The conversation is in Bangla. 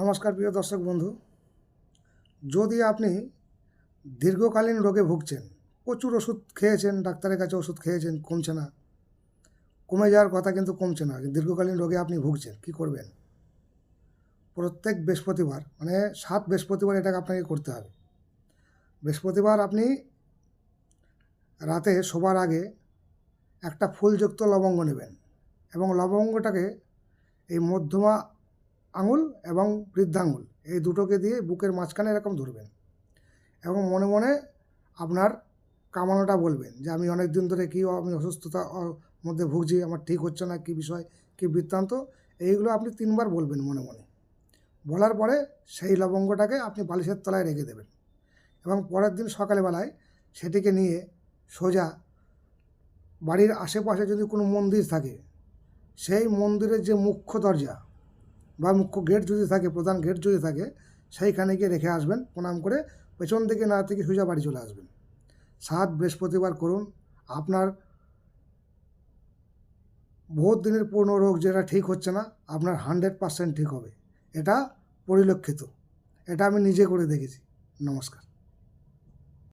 নমস্কার প্রিয় দর্শক বন্ধু। যদি আপনি দীর্ঘকালীন রোগে ভুগছেন, প্রচুর ওষুধ খেয়েছেন, ডাক্তারের কাছে ওষুধ খেয়েছেন, কমছে না। কমে যাওয়ার কথা কিন্তু কমছে না দীর্ঘকালীন রোগে আপনি ভুগছেন, কি করবেন? প্রত্যেক বৃহস্পতিবার মানে সাত বৃহস্পতিবার এটাকে আপনাকে করতে হবে। বৃহস্পতিবার আপনি রাতে শোবার আগে একটা ফুলযুক্ত লবঙ্গ নেবেন এবং লবঙ্গটাকে এই মধ্যমা আঙুল এবং বৃদ্ধাঙ্গুল। এই দুটোকে দিয়ে বুকের মাঝখানে এরকম ধরবেন। এবং মনে মনে আপনার কামনাটা বলবেন যে, আমি অনেক দিন ধরে কী আমি অসুস্থতা মধ্যে ভুগছি, আমার ঠিক হচ্ছে না, কী বিষয়, কী বৃত্তান্ত? এইগুলো আপনি তিনবার বলবেন মনে মনে। বলার পরে সেই লবঙ্গটাকে আপনি বালিশের তলায় রেখে দেবেন। এবং পরের দিন সকালবেলায় সেটিকে নিয়ে সোজা বাড়ির আশেপাশে যদি কোনো মন্দির থাকে, সেই মন্দিরের যে মুখ্য দরজা বা মুখ্য গেট যদি থাকে, প্রধান গেট যদি থাকে, সেইখানে গিয়ে রেখে আসবেন, প্রণাম করে পেছন থেকে না থেকে সোজা বাড়ি চলে আসবেন। সাত বৃহস্পতিবার করুন, আপনার বহুত দিনের পুরনো রোগ যেটা ঠিক হচ্ছে না, আপনার হান্ড্রেড পার্সেন্ট ঠিক হবে। এটা পরিলক্ষিত। এটা আমি নিজে করে দেখেছি। নমস্কার।